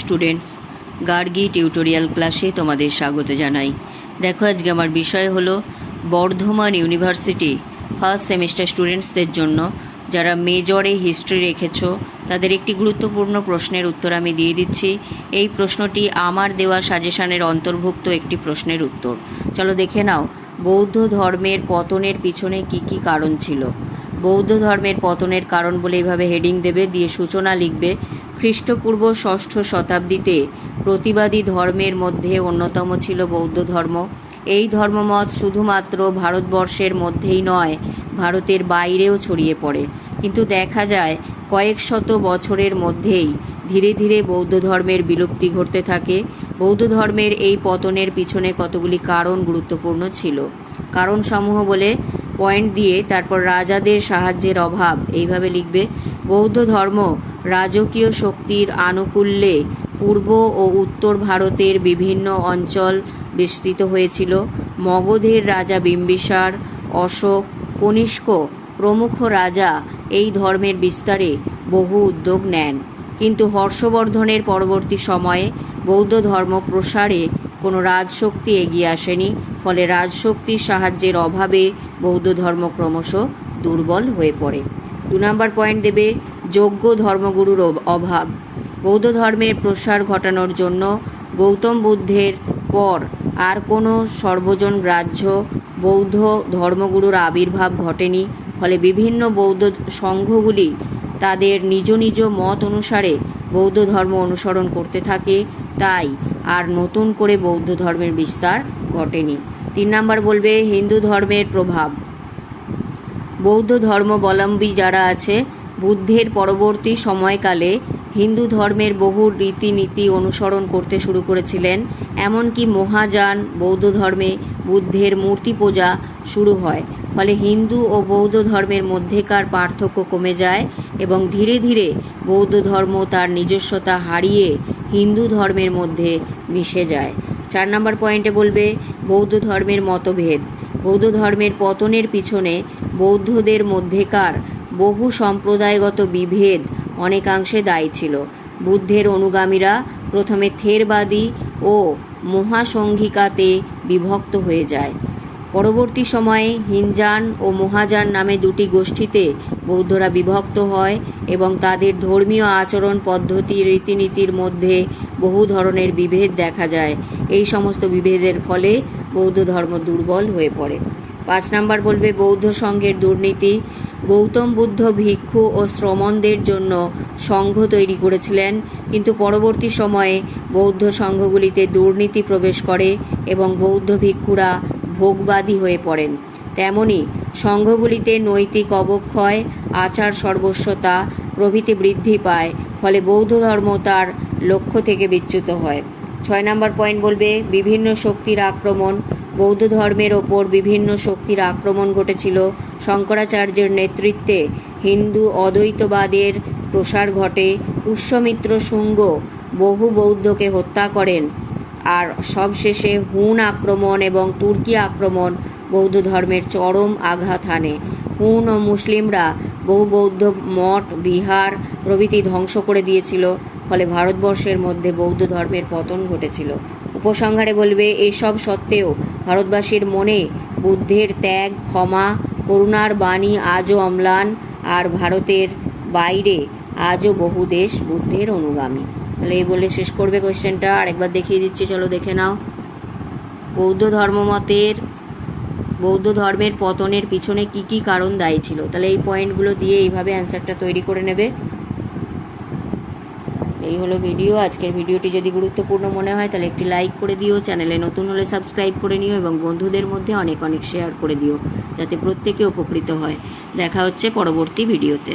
Students Gargi tutorial ক্লাসে তোমাদের স্বাগত জানাই। দেখো আজকে আমার বিষয় হলো বর্ধমান ইউনিভার্সিটি ফার্স্ট সেমিস্টার স্টুডেন্টসদের জন্য। যারা মেজরে হিস্ট্রি রেখেছো, তাদের একটি গুরুত্বপূর্ণ প্রশ্নের উত্তর আমি দিয়ে দিচ্ছি। এই প্রশ্নটি আমার দেওয়া সাজেশানের অন্তর্ভুক্ত একটি প্রশ্নের উত্তর। চলো দেখে নাও, বৌদ্ধ ধর্মের পতনের পিছনে কি কি কারণ ছিল? বৌদ্ধ ধর্মের পতনের কারণ বলে এইভাবে হেডিং দেবে, দিয়ে সূচনা লিখবে। খ্রিস্টপূর্ব ষষ্ঠ শতাব্দীতে প্রতিবাদী ধর্মের মধ্যে অন্যতম ছিল বৌদ্ধ ধর্ম। এই ধর্মমত শুধুমাত্র ভারতবর্ষের মধ্যেই নয়, ভারতের বাইরেও ছড়িয়ে পড়ে। কিন্তু দেখা যায়, কয়েক শত বছরের মধ্যেই ধীরে ধীরে বৌদ্ধ ধর্মের বিলুপ্তি ঘটতে থাকে। বৌদ্ধ ধর্মের এই পতনের পিছনে কতগুলি কারণ গুরুত্বপূর্ণ ছিল। কারণসমূহ বলে পয়েন্ট দিয়ে তারপর রাজাদের সাহায্যের অভাব এইভাবে লিখবে বৌদ্ধ ধর্ম রাজকীয় শক্তির আনুকূল্যে পূর্ব ও উত্তর ভারতের বিভিন্ন অঞ্চল বিস্তৃত হয়েছিল। মগধের রাজা বিম্বিসার, অশোক, কনিষ্ক প্রমুখ রাজা এই ধর্মের বিস্তারে বহু উদ্যোগ নেন। কিন্তু হর্ষবর্ধনের পরবর্তী সময়ে বৌদ্ধ ধর্ম প্রসারে কোনো রাজশক্তি এগিয়ে আসেনি। ফলে রাজশক্তির সাহায্যের অভাবে বৌদ্ধ ধর্ম ক্রমশ দুর্বল হয়ে পড়ে। দু নম্বর পয়েন্ট দেবে যোগ্য ধর্মগুরুর অভাব। বৌদ্ধ ধর্মের প্রসার ঘটানোর জন্য গৌতম বুদ্ধের পর আর কোনো সর্বজন গ্রাহ্য বৌদ্ধ ধর্মগুরুর আবির্ভাব ঘটেনি, ফলে বিভিন্ন বৌদ্ধ সংঘগুলি তাদের নিজ নিজ মত অনুসারে বৌদ্ধ ধর্ম অনুসরণ করতে থাকে, তাই আর নতুন করে বৌদ্ধ ধর্মের বিস্তার ঘটেনি। তিন নাম্বার বলবে হিন্দু ধর্মের প্রভাব। বৌদ্ধ ধর্মাবলম্বী যারা আছে, বুদ্ধের পরবর্তী সময়কালে হিন্দু ধর্মের বহু রীতিনীতি অনুসরণ করতে শুরু করেছিলেন। এমনকি মহাযান বৌদ্ধ ধর্মে বুদ্ধের মূর্তি পূজা শুরু হয়। ফলে হিন্দু ও বৌদ্ধ ধর্মের মধ্যেকার পার্থক্য কমে যায় এবং ধীরে ধীরে বৌদ্ধ ধর্ম তার নিজস্বতা হারিয়ে হিন্দু ধর্মের মধ্যে মিশে যায়। চার নম্বর পয়েন্টে বলবে, বৌদ্ধ ধর্মের মতভেদ। বৌদ্ধ ধর্মের পতনের পিছনে বৌদ্ধদের মধ্যেকার বহু সম্প্রদায়গত বিভেদ অনেকাংশে দায়ী ছিল। বুদ্ধের অনুগামীরা প্রথমে থেরবাদী ও মহাসংঘিকাতে বিভক্ত হয়ে যায়। পরবর্তী সময়ে হিনজান ও মহাযান নামে দুটি গোষ্ঠীতে বৌদ্ধরা বিভক্ত হয় এবং তাদের ধর্মীয় আচরণ পদ্ধতি রীতিনীতির মধ্যে বহু ধরনের বিভেদ দেখা যায়। এই সমস্ত বিভেদের ফলে বৌদ্ধ ধর্ম দুর্বল হয়ে পড়ে। পাঁচ নাম্বার বলবে, বৌদ্ধ সংঘের দুর্নীতি। গৌতম বুদ্ধ ভিক্ষু ও শ্রমণদের জন্য সংঘ তৈরি করেছিলেন, কিন্তু পরবর্তী সময়ে বৌদ্ধ সংঘগুলিতে দুর্নীতি প্রবেশ করে এবং বৌদ্ধ ভিক্ষুরা ভোগবাদী হয়ে পড়েন। তেমনি সংঘগুলিতে নৈতিক অবক্ষয়, আচার সর্বস্বতা প্রভৃতি বৃদ্ধি পায়, ফলে বৌদ্ধ ধর্ম তার লক্ষ্য থেকে বিচ্যুত হয়। ছয় নম্বর পয়েন্ট বলবে, বিভিন্ন শক্তির আক্রমণ। বৌদ্ধ ধর্মের ওপর বিভিন্ন শক্তির আক্রমণ ঘটেছিল। শঙ্করাচার্যের নেতৃত্বে হিন্দু অদ্বৈতবাদের প্রসার ঘটে। পুষ্যমিত্র শুঙ্গ বহু বৌদ্ধকে হত্যা করেন। আর সবশেষে হুন আক্রমণ এবং তুর্কি আক্রমণ বৌদ্ধ ধর্মের চরম আঘাত হানে। হুন ও মুসলিমরা বহু বৌদ্ধ মঠ, বিহার প্রভৃতি ধ্বংস করে দিয়েছিল। ফলে ভারতবর্ষের মধ্যে বৌদ্ধ ধর্মের পতন ঘটেছিল। উপসংহারে বলবে, এসব সত্ত্বেও ভারতবাসীর মনে বুদ্ধের ত্যাগ, ক্ষমা, করুণার বাণী আজও অম্লান, আর ভারতের বাইরে আজও বহু দেশ বুদ্ধের অনুগামী। তাহলে এই বলে শেষ করবে কোয়েশ্চেনটা আরেকবার দেখিয়ে দিচ্ছি, চলো দেখে নাও। বৌদ্ধ ধর্মমতের, বৌদ্ধ ধর্মের পতনের পিছনে কি কি কারণ দায়ী ছিল? তাহলে এই পয়েন্টগুলো দিয়ে এইভাবে অ্যান্সারটা তৈরি করে নেবে। এই হলো ভিডিও আজকের ভিডিওটি যদি গুরুত্বপূর্ণ মনে হয়, তাহলে একটি লাইক করে দিও। চ্যানেলে নতুন হলে সাবস্ক্রাইব করে নিও এবং বন্ধুদের মধ্যে অনেক অনেক শেয়ার করে দিও, যাতে প্রত্যেকে উপকৃত হয়। দেখা হচ্ছে পরবর্তী ভিডিওতে